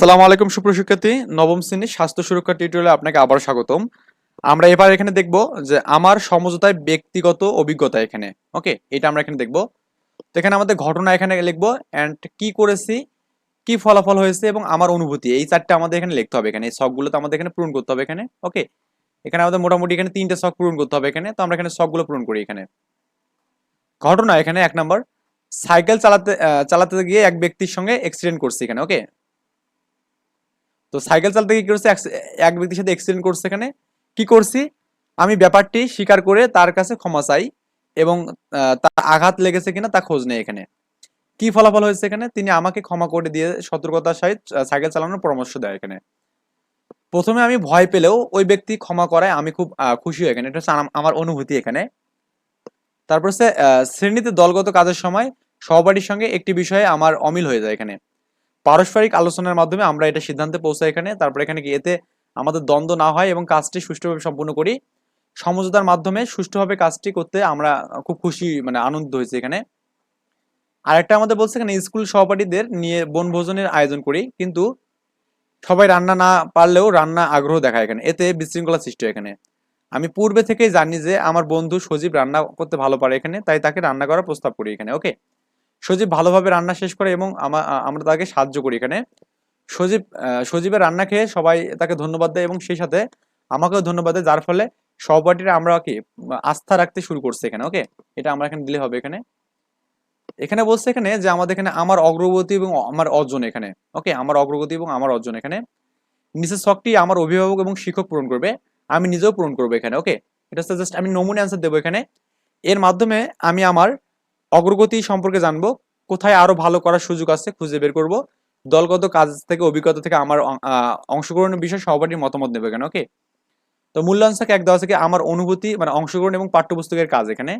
আসসালামু আলাইকুম সুপ্রশিক্ষার্থী নবম শ্রেণির স্বাস্থ্য সুরক্ষা টিউটোরিয়ালে আপনাকে আবার স্বাগতম। আমরা এবার এখানে দেখব যে আমার সমঝোতায় ব্যক্তিগত অভিজ্ঞতা এখানে, ওকে? এটা আমরা এখানে দেখব। তো এখানে আমাদের ঘটনা এখানে লিখব অ্যান্ড কি করেছি, কি ফলাফল হয়েছে, এবং আমার অনুভূতি। এই চারটা আমাদের এখানে লিখতে হবে এখানে। এই শখগুলো তো আমাদের এখানে পূরণ করতে হবে এখানে, ওকে? এখানে আমাদের মোটামুটি এখানে তিনটে শখ পূরণ করতে হবে এখানে। তো আমরা এখানে শখগুলো পূরণ করি এখানে। ঘটনা এখানে এক নম্বর। সাইকেল চালাতে চালাতে গিয়ে এক ব্যক্তির সঙ্গে অ্যাক্সিডেন্ট করছি এখানে, ওকে? তো সাইকেল চালাতে কি করছে? এক ব্যক্তির সাথে অ্যাক্সিডেন্ট করছে এখানে। কি করছি? আমি ব্যাপারটি স্বীকার করে তার কাছে ক্ষমা চাই এবং তার আঘাত লেগেছে কিনা তা খোঁজ নেই এখানে। কি ফলাফল হয়েছে এখানে? তিনি আমাকে ক্ষমা করে দিয়ে সতর্কতার সহিত সাইকেল চালানোর পরামর্শ দেয় এখানে। প্রথমে আমি ভয় পেলেও ওই ব্যক্তি ক্ষমা করায় আমি খুব খুশি হই এখানে। এটা হচ্ছে আমার অনুভূতি এখানে। তারপর হচ্ছে শ্রেণীতে দলগত কাজের সময় সহপাঠীর সঙ্গে একটি বিষয়ে আমার অমিল হয়ে যায় এখানে। পারস্পরিক আলোচনার মাধ্যমে আমরা এটা সিদ্ধান্তে পৌঁছাই এখানে। তারপর এখানে এতে আমাদের দ্বন্দ্ব না হয় এবং কাজটি সুষ্ঠুভাবে সম্পূর্ণ করি। সমঝোতার মাধ্যমে সুষ্ঠুভাবে কাজটি করতে আমরা খুব খুশি মানে আনন্দ হয়েছে এখানে। আরেকটা আমাদের বলছে এখানে স্কুল সহপাঠীদের নিয়ে বনভোজনের আয়োজন করি, কিন্তু সবাই রান্না না পারলেও রান্না আগ্রহ দেখায় এখানে। এতে বিশৃঙ্খলা সৃষ্টি হয় এখানে। আমি পূর্বে থেকেই জানি যে আমার বন্ধু সজীব রান্না করতে ভালো পারে এখানে, তাই তাকে রান্না করার প্রস্তাব করি এখানে। ওকে? সজীব ভালোভাবে রান্না শেষ করে এবং আমরা তাকে সাহায্য করি এখানে। সজীব সজীবের রান্না খেয়ে সবাই তাকে ধন্যবাদ দেয় এবং সেই সাথে আমাকেও ধন্যবাদ দেয়, যার ফলে সহপাঠীরা আমরা কি আস্থা রাখতে শুরু করছে এখানে, ওকে? এটা আমরা এখানে দিলে হবে এখানে। এখানে বলছে এখানে যে আমাদের এখানে আমার অগ্রগতি এবং আমার অর্জন এখানে, ওকে? আমার অগ্রগতি এবং আমার অর্জন এখানে। নিচের শখটি আমার অভিভাবক এবং শিক্ষক পূরণ করবে, আমি নিজেও পূরণ করব এখানে, ওকে? এটা হচ্ছে জাস্ট আমি নমুনে অ্যান্সার দেবো এখানে। এর মাধ্যমে আমি আমার অগ্রগতি সম্পর্কে জানব, কোথায় আরও ভালো করার সুযোগ আছে খুঁজে বের করব, দলগত কাজ থেকে, অভিজ্ঞতা থেকে আমার অংশগ্রহণের বিষয়ে সহপাঠীর মতামত নেবে এখানে ওকে তো মূল্যায়ন থাকে এক দেওয়া থেকে আমার অনুভূতি মানে অংশগ্রহণ এবং পাঠ্যপুস্তকের কাজ এখানে।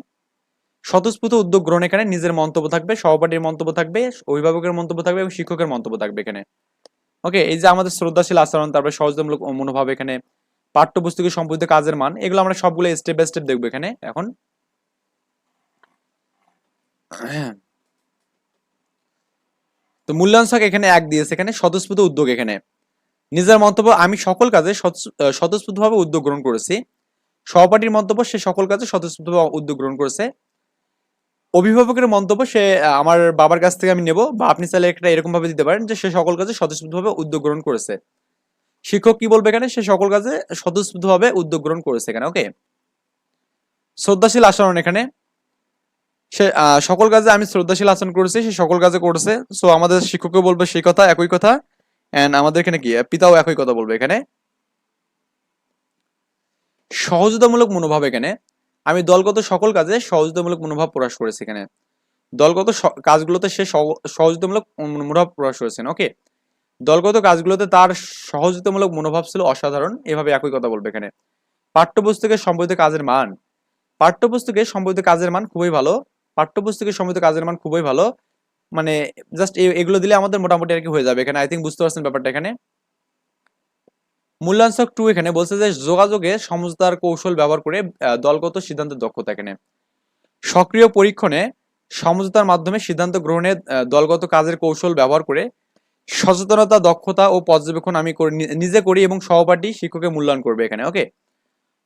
স্বতঃস্ফূর্ত উদ্যোগ গ্রহণ এখানে, নিজের মন্তব্য থাকবে, সহপাঠীর মন্তব্য থাকবে, অভিভাবকের মন্তব্য থাকবে এবং শিক্ষকের মন্তব্য থাকবে এখানে। ওকে এই যে আমাদের শ্রদ্ধাশীল আচরণ, তারপরে সহজমূলক মনোভাব এখানে পাঠ্যপুস্তকের সম্পর্কিত কাজের মান, এগুলো আমরা সবগুলো স্টেপ বাই স্টেপ দেখব এখানে, এখন। তো মূল্যায়ন ছক এখানে এক দিয়েছে এখানে স্বতঃস্ফূর্ত উদ্যোগ এখানে। নিজের মন্তব্য, আমি সকল কাজে স্বতঃস্ফূর্তভাবে উদ্যোগ গ্রহণ করেছি। সহপাঠীর মন্তব্য, সে সকল কাজে স্বতঃস্ফূর্তভাবে উদ্যোগ গ্রহণ করেছে। অভিভাবকের মন্তব্য, সে আমার বাবার কাছ থেকে আমি নেব, বা আপনি চাইলে একটা এরকম ভাবে দিতে পারেন যে, সে সকল কাজে স্বতঃস্ফূর্তভাবে উদ্যোগ গ্রহণ করেছে। শিক্ষক কি বলবে এখানে? সে সকল কাজে স্বতঃস্ফূর্তভাবে উদ্যোগ গ্রহণ করেছে এখানে ওকে শ্রদ্ধাশীল আচরণ এখানে। সে সকল কাজে আমি শ্রদ্ধাশীল আচরণ করেছি, সে সকল কাজে করেছে। সো আমাদের শিক্ষকও বলবে সেই কথা, একই কথা। এন্ড আমাদের এখানে কি? পিতাও একই কথা বলবে এখানে। সহযোগিতামূলক মনোভাব এখানে। আমি দলগত সকল কাজে সহযোগিতামূলক মনোভাব প্রকাশ করেছি এখানে। দলগত কাজগুলোতে সে সহ- সহযোগিতামূলক মনোভাব প্রকাশ করেছেন। ওকে দলগত কাজগুলোতে তার সহযোগিতামূলক মনোভাব ছিল অসাধারণ। এভাবে একই কথা বলবে এখানে। পাঠ্যপুস্তকের সম্বলিত কাজের মান। পাঠ্যপুস্তকে সম্বলিত কাজের মান খুবই ভালো। পাঠ্যপুস্তকের সম্বলিত কাজের মান খুবই ভালো। মানে জাস্ট এগুলো দিলে আমাদের মোটামুটি আর কি হয়ে যাবে। এখানে আই থিঙ্ক বুঝতে পারছেন ব্যাপারটা এখানে। মূল্যাংশক টু এখানে বলছে যে যোগাযোগে সমঝোতার কৌশল ব্যবহার করে দলগত সিদ্ধান্তের দক্ষতা এখানে। সক্রিয় পরীক্ষণে সমঝোতার মাধ্যমে সিদ্ধান্ত গ্রহণে দলগত কাজের কৌশল ব্যবহার করে সচেতনতা, দক্ষতা ও পর্যবেক্ষণ আমি নিজে করি এবং সহপাঠী শিক্ষকের মূল্যায়ন করবে এখানে ওকে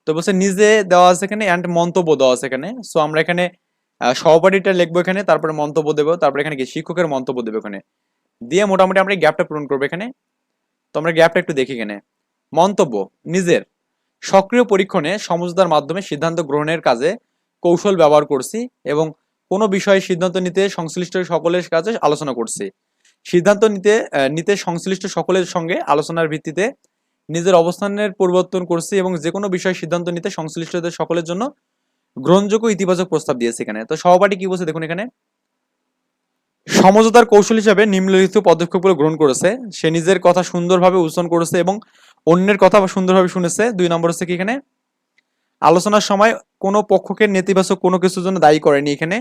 তো বলছে নিজে দেওয়া আছে এখানে অ্যান্ড মন্তব্য দেওয়া আছে এখানে। সো আমরা এখানে সহপাঠীটা লিখব এখানে, তারপরে মন্তব্য দেবো, তারপরে এখানে কি শিক্ষকের মন্তব্য দেবো এখানে। দিয়ে মোটামুটি আমরা গ্যাপটা পূরণ করব এখানে। তো আমরা গ্যাপটা একটু দেখি এখানে। মন্তব্য, নিজের। সক্রিয় পরীক্ষণে সমঝোতার মাধ্যমে সিদ্ধান্ত গ্রহণের কাজে কৌশল ব্যবহার করছি এবং কোনো বিষয়ে সিদ্ধান্ত নিতে সংশ্লিষ্ট সকলের কাছে আলোচনা করছি। সিদ্ধান্ত নিতে নিতে সংশ্লিষ্ট সকলের সঙ্গে আলোচনার ভিত্তিতে নিজের অবস্থানের পরিবর্তন করছি এবং যে কোনো বিষয়ে সিদ্ধান্ত নিতে সংশ্লিষ্টদের সকলের জন্য গ্রহণযোগ্য ইতিবাচক প্রস্তাব দিয়েছে এখানে। তো সহপাঠী কি বলছে দেখুন এখানে? সমঝোতার কৌশল হিসাবে নিম্নলিখিত পদক্ষেপগুলো গ্রহণ করেছে। সে নিজের কথা সুন্দরভাবে উচ্চারণ করেছে এবং অন্যের কথা সুন্দরভাবে শুনেছে। দুই নম্বর হচ্ছে কি এখানে? আলোচনার সময় কোনো পক্ষকে নেতিবাচক কোনো কিছুর জন্য দায়ী করেনি এখানে।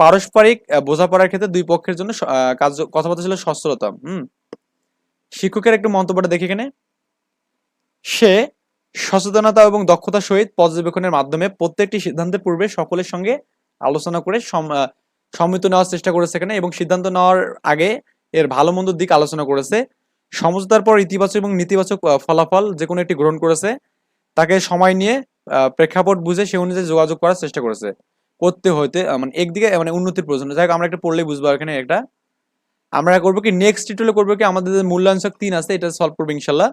পারস্পরিক বোঝাপড়ার ক্ষেত্রে দুই পক্ষের জন্য কাজ কথাবার্তা ছিল সচ্ছলতা। হুম। শিক্ষকের একটু মন্তব্যটা দেখি এখানে। সে সচেতনতা এবং দক্ষতা সহিত পর্যবেক্ষণের মাধ্যমে প্রত্যেকটি সিদ্ধান্তের পূর্বে সকলের সঙ্গে আলোচনা করে সম- সম্মিত নেওয়ার চেষ্টা করেছে এখানে এবং সিদ্ধান্ত নেওয়ার আগে এর ভালো মন্দ দিক আলোচনা করেছে। সমঝোতার পর ইতিবাচক এবং নেতিবাচক ফলাফল যে কোনো একটি গ্রহণ করেছে, তাকে সময় নিয়ে প্রেক্ষাপট বুঝে সে অনুযায়ী যোগাযোগ করার চেষ্টা করেছে। করতে হইতে মানে একদিকে মানে উন্নতির প্রয়োজন। যাই আমরা একটা পড়লেই বুঝব এখানে একটা। আমরা করব কি নেক্সট টিউটোরিয়ালে করব কি, আমাদের যে মূল্যাংশক তিন আছে, এটা সলভ করব ইনশাল্লাহ।